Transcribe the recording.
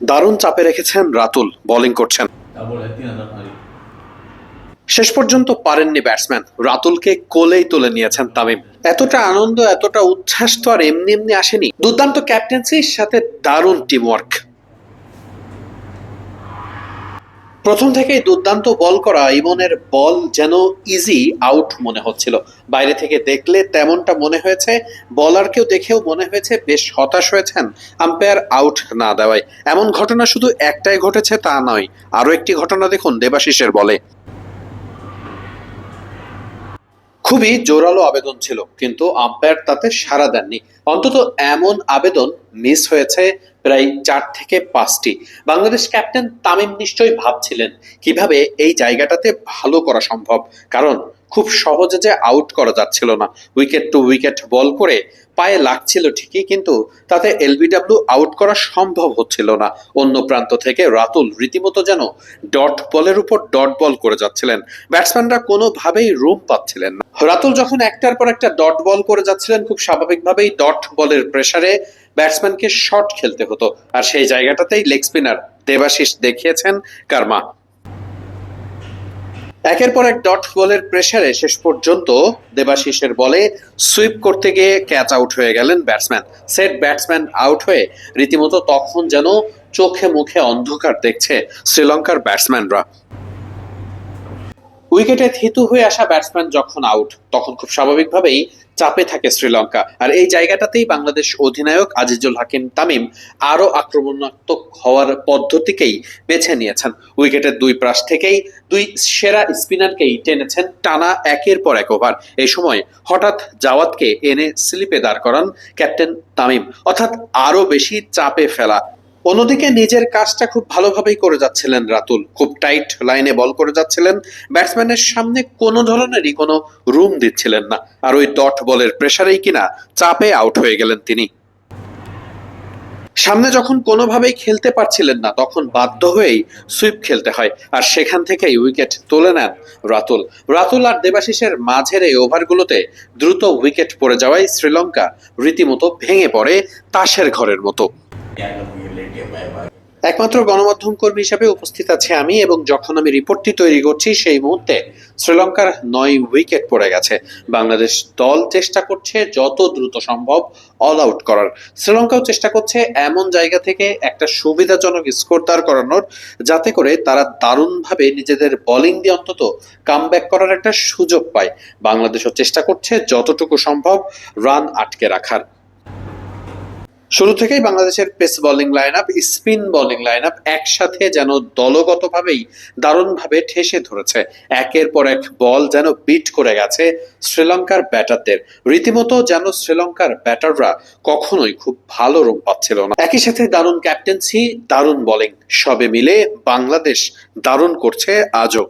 দারুণ চাপে রেখেছেন রাতুল বোলিং করছেন। শেষ পর্যন্ত পারেননি ব্যাটসম্যান রাতুলকে কোলেই তুলে নিয়েছেন তামিম। এতটা আনন্দ, এতটা উচ্ছ্বাস তো আর এমনি এমনি আসেনি। দুর্দান্ত ক্যাপ্টেন্সির সাথে দারুণ টিমওয়ার্ক প্রথম থেকেই দুর্দান্ত বল করা ইমনের বল যেন ইজি আউট মনে হচ্ছিল। বাইরে থেকে দেখলে তেমনটা মনে হয়েছে, বলারকেও দেখেও মনে হয়েছে বেশ হতাশ হয়েছেন আম্পায়ার আউট না দেওয়ায়। এমন ঘটনা শুধু একটাই ঘটেছে তা নয়, আরও একটি ঘটনা দেখুন দেবাশিসের বলে। খুবই জোরালো আবেদন ছিল, কিন্তু আম্পায়ার তাতে সাড়া দেননি। অন্তত এমন আবেদন মিস হয়েছে প্রায় চার থেকে পাঁচটি। বাংলাদেশ ক্যাপ্টেন তামিম নিশ্চয়ই ভাবছিলেন কীভাবে এই জায়গাটাতে ভালো করা সম্ভব, কারণ খুব সহজে যে আউট করা যাচ্ছিল না। উইকেট টু উইকেট বল করে পায়ে লাগছিল ঠিকই, কিন্তু তাতে এলবিডব্লিউ আউট করা সম্ভব হচ্ছিল না। অন্য প্রান্ত থেকে রাতুল রীতিমতো যেন ডট বলের উপর ডট বল করে যাচ্ছিলেন। ব্যাটসম্যানরা কোনোভাবেই রুম পাচ্ছিলেন না। রাতুল যখন একটার পর একটা ডট বল করে যাচ্ছিলেন, খুব স্বাভাবিকভাবেই ডট বলের প্রেসারে ব্যাটসম্যানকে শট খেলতে হতো। আর সেই জায়গাটাতেই লেগ স্পিনার দেবাশিস দেখিয়েছেন কারমা। একের পর এক ডট বলের প্রেসারে শেষ পর্যন্ত দেবাশিসের বলে সুইপ করতে গিয়ে ক্যাচ আউট হয়ে গেলেন ব্যাটসম্যান। সেট ব্যাটসম্যান আউট হয়ে রীতিমতো তখন যেন চোখে মুখে অন্ধকার দেখছে শ্রীলঙ্কার ব্যাটসম্যানরা। উইকেটে থিতু হয়ে আসা ব্যাটসম্যান যখন আউট তখন খুব স্বাভাবিকভাবেই চাপে থাকে শ্রীলঙ্কা। আর এই জায়গাটাতেই বাংলাদেশ অধিনায়ক আজিজুল হাকিম তামিম আরও আক্রমণাত্মক হওয়ার পদ্ধতিকেই বেছে নিয়েছেন। উইকেটের দুই প্রাস থেকেই দুই সেরা স্পিনারকেই টেনেছেন টানা একের পর এক ওভার এই সময় হঠাৎ জাওয়াতকে এনে স্লিপে দাঁড় করান ক্যাপ্টেন তামিম। অর্থাৎ আরও বেশি চাপে ফেলা অন্যদিকে নিজের কাজটা খুব ভালোভাবেই করে যাচ্ছিলেন রাতুল। খুব টাইট লাইনে বল করে যাচ্ছিলেন। ব্যাটসম্যানের সামনে কোনো ধরনেরই কোনো রুম দিচ্ছিলেন না। আর ওই ডট বলের প্রেসারেই কিনা চাপে আউট হয়ে গেলেন তিনি। সামনে যখন কোনোভাবেই খেলতে পারছিলেন না, তখন বাধ্য হয়েই সুইপ খেলতে হয়। আর সেখান থেকেই উইকেট তুলে নেন রাতুল। রাতুল আর দেবাশিসের মাঝের এই ওভারগুলোতে দ্রুত উইকেট পড়ে যাওয়ায় শ্রীলঙ্কা রীতিমতো ভেঙে পড়ে তাসের ঘরের মতো। একমাত্র গণমাধ্যম কর্মী হিসাবে উপস্থিত আছে আমি এবং যখন আমি রিপোর্টটি তৈরি করছি সেই মুহূর্তে শ্রীলঙ্কার নয় উইকেট পড়ে গেছে। বাংলাদেশ দল চেষ্টা করছে যত দ্রুত সম্ভব অল আউট করার। শ্রীলঙ্কাও চেষ্টা করছে এমন জায়গা থেকে একটা সুবিধাজনক স্কোর দাঁড় করানোর, যাতে করে তারা দারুণভাবে নিজেদের বোলিং দিয়ে অন্তত কাম করার একটা সুযোগ পায়। বাংলাদেশও চেষ্টা করছে যতটুকু সম্ভব রান আটকে রাখার। শুরু থেকেই বাংলাদেশের pace bowling line up spin bowling line up একসাথে যেন দলগতভাবেই দারুণভাবে ঠেসে ধরেছে। একের পর এক বল যেন বিট করে গেছে শ্রীলঙ্কার ব্যাটারদের। রীতিমতো যেন শ্রীলঙ্কার ব্যাটাররা কখনোই খুব ভালো রূপ পাচ্ছিল না। একই সাথে দারুণ ক্যাপ্টেন্সি দারুণ বোলিং সবে মিলে বাংলাদেশ দারুণ করছে আজও।